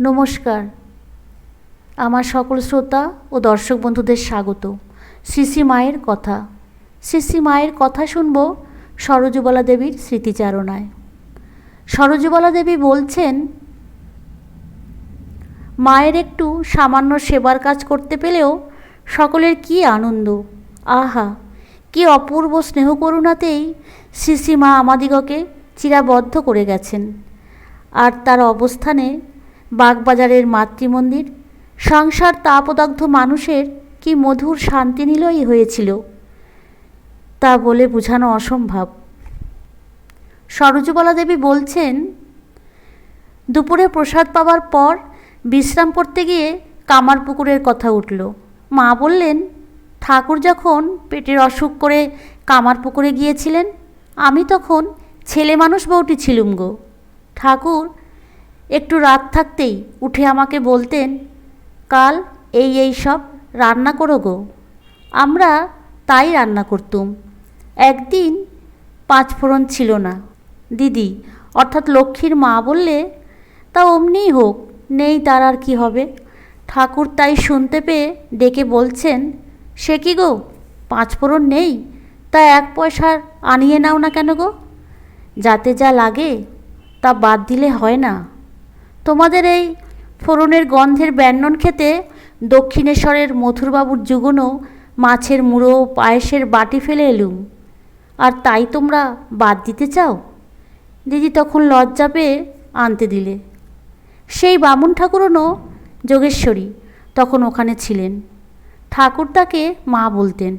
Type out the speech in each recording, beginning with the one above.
নমস্কার। আমার সকল শ্রোতা ও দর্শক বন্ধুদের স্বাগত। শ্রী মায়ের কথা। শ্রী মায়ের কথা শুনব সরজুবালা দেবীর স্মৃতিচারণায়। সরজুবালা দেবী বলছেন, মায়ের একটু সামান্য সেবার কাজ করতে পেলেও সকলের কী আনন্দ। আহা, কি অপূর্ব স্নেহ করুণাতেই শ্রী মা আমাদিগকে চিরাবদ্ধ করে গেছেন। আর তার অবস্থানে বাগবাজারের মাতৃমন্দির। সংসার তাপদগ্ধ মানুষের কি মধুর শান্তি নিলয়ই হয়েছিল, তা বলে বোঝানো অসম্ভব। সরোজবালা দেবী বলছেন, দুপুরে প্রসাদ পাওয়ার পর বিশ্রাম করতে গিয়ে কামার পুকুরের কথা উঠল। মা বললেন, ঠাকুর যখন পেটের অসুখ করে কামার পুকুরে গিয়েছিলেন, আমি তখন ছেলে মানুষ বউটি ছিলুম গো। ঠাকুর একটু রাত থাকতেই উঠে আমাকে বলতেন, কাল এই এই সব রান্না করো গো। আমরা তাই রান্না করতুম। একদিন পাঁচ পাঁচফোড়ন ছিল না। দিদি, অর্থাৎ লক্ষ্মীর মা বললে, তা অমনিই হোক, নেই তার আর কি হবে। ঠাকুর তাই শুনতে পেয়ে ডেকে বলছেন, সে কি গো পাঁচফোড়ন নেই? তা এক পয়সার আনিয়ে নাও না কেন গো? যাতে যা লাগে, তা বাদ দিলে হয় না। তোমাদের এই ফোড়নের গন্ধের ব্যঞ্জন খেতে দক্ষিণেশ্বরের মথুরবাবুর যুগনও মাছের মুড়ো, পায়েসের বাটি ফেলে এলুম। আর তাই তোমরা বাদ দিতে চাও? দিদি তখন লজ্জা পেয়ে আনতে দিলে। সেই বামুন ঠাকুরনও যোগেশ্বরী তখন ওখানে ছিলেন। ঠাকুর তাকে মা বলতেন,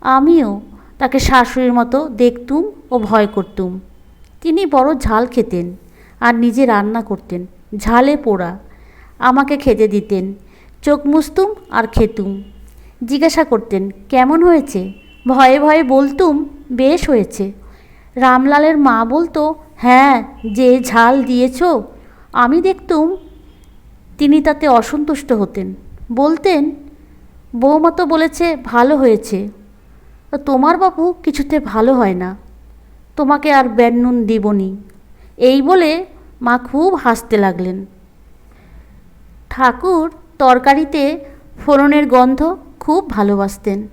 আমিও তাকে শাশুড়ির মতো দেখতুম ও ভয় করতুম। তিনি বড় ঝাল খেতেন আর নিজে রান্না করতেন। ঝালে পোড়া। আমাকে খেতে দিতেন, চোখ মুছতুম আর খেতুম। জিজ্ঞাসা করতেন, কেমন হয়েছে? ভয়ে ভয়ে বলতুম, বেশ হয়েছে। রামলালের মা বলতো হ্যাঁ যে ঝাল দিয়েছ, আমি দেখতুম। তিনি তাতে অসন্তুষ্ট হতেন। বলতেন, বৌমা তো বলেছে ভালো হয়েছে। তোমার বাবু কিছুতে ভালো হয় না। তোমাকে আর ব্যান্নুন দিবনি। এই বলে মা খুব হাসতে লাগলেন। ঠাকুর তরকারিতে ফোড়নের গন্ধ খুব ভালোবাসতেন।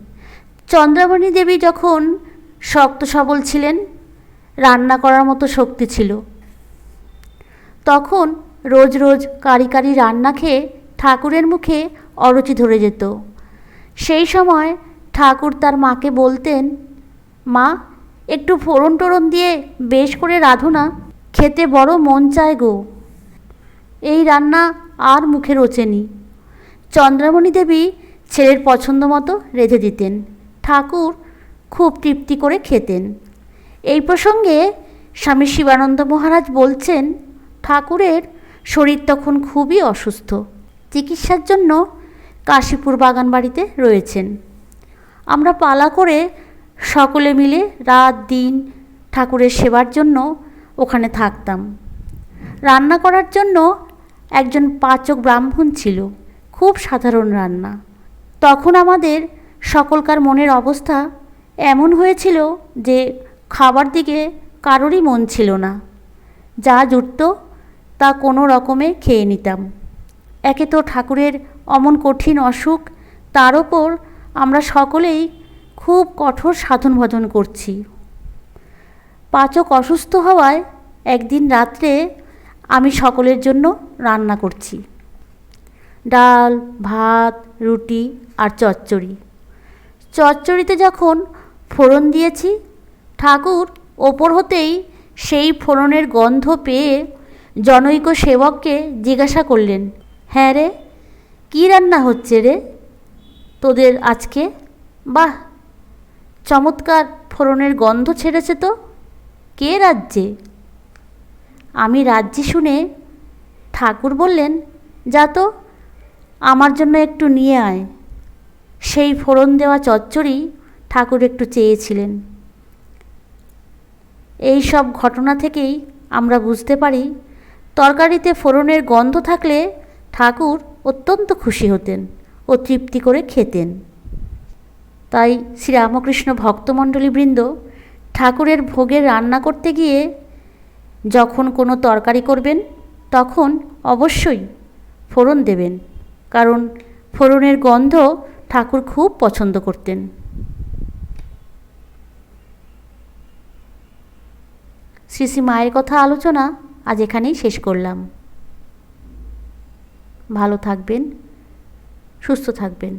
চন্দ্রামণি দেবী যখন শক্ত সবল ছিলেন, রান্না করার মতো শক্তি ছিল। তখন রোজ রোজ কারি কারি রান্না খেয়ে ঠাকুরের মুখে অরুচি ধরে যেত। সেই সময় ঠাকুর তার মাকে বলতেন, মা, একটু ফোড়ন টোড়ন দিয়ে বেশ করে রাঁধো না। খেতে বড় মন চায় গো। এই রান্না আর মুখে রোচেনি চন্দ্রমণি দেবী ছেলের পছন্দ মতো রেঁধে দিতেন। ঠাকুর খুব তৃপ্তি করে খেতেন। এই প্রসঙ্গে স্বামী শিবানন্দ মহারাজ বলছেন, ঠাকুরের শরীর তখন খুবই অসুস্থ। চিকিৎসার জন্য কাশীপুর বাগান বাড়িতে রয়েছেন। আমরা পালা করে সকলে মিলে রাত, দিন ঠাকুরের সেবার জন্য ওখানে থাকতাম। রান্না করার জন্য একজন পাচক ব্রাহ্মণ ছিল, খুব সাধারণ রান্না। তখন আমাদের সকলকার মনের অবস্থা এমন হয়েছিল যে খাবার দিকে কারোরই মন ছিল না। যা জুটত তা কোনো রকমে খেয়ে নিতাম। একে তো ঠাকুরের অমন কঠিন অসুখ, তার ওপর আমরা সকলেই খুব কঠোর সাধন ভজন করছি। পাচক অসুস্থ হওয়ায় একদিন রাত্রে আমি সকলের জন্য রান্না করছি। ডাল, ভাত, রুটি আর চচ্চড়ি। চচ্চড়িতে যখন ফোড়ন দিয়েছি, ঠাকুর ওপর হতেই সেই ফোড়নের গন্ধ পেয়ে জনৈক সেবককে জিজ্ঞাসা করলেন হ্যাঁ রে, কী রান্না হচ্ছে রে? তোদের আজকে? বাহ, চমৎকার ফোড়নের গন্ধ ছেড়েছে তো। কে রাজ্যে? আমি রাজ্যে শুনে ঠাকুর বললেন, যা তো, আমার জন্য একটু নিয়ে আয়। সেই ফোড়ন দেওয়া চচ্চড়ি ঠাকুর একটু চেয়েছিলেন। এই সব ঘটনা থেকেই আমরা বুঝতে পারি, তরকারিতে ফোড়নের গন্ধ থাকলে ঠাকুর অত্যন্ত খুশি হতেন ও তৃপ্তি করে খেতেন। তাই শ্রীরামকৃষ্ণ ভক্তমণ্ডলীবৃন্দ ঠাকুরের ভোগের রান্না করতে গিয়ে যখন কোনো তরকারি করবেন, তখন অবশ্যই ফোড়ন দেবেন, কারণ ফোড়নের গন্ধ ঠাকুর খুব পছন্দ করতেন। শ্রী শ্রী মায়ের কথা আলোচনা আজ এখানেই শেষ করলাম। ভালো থাকবেন, সুস্থ থাকবেন।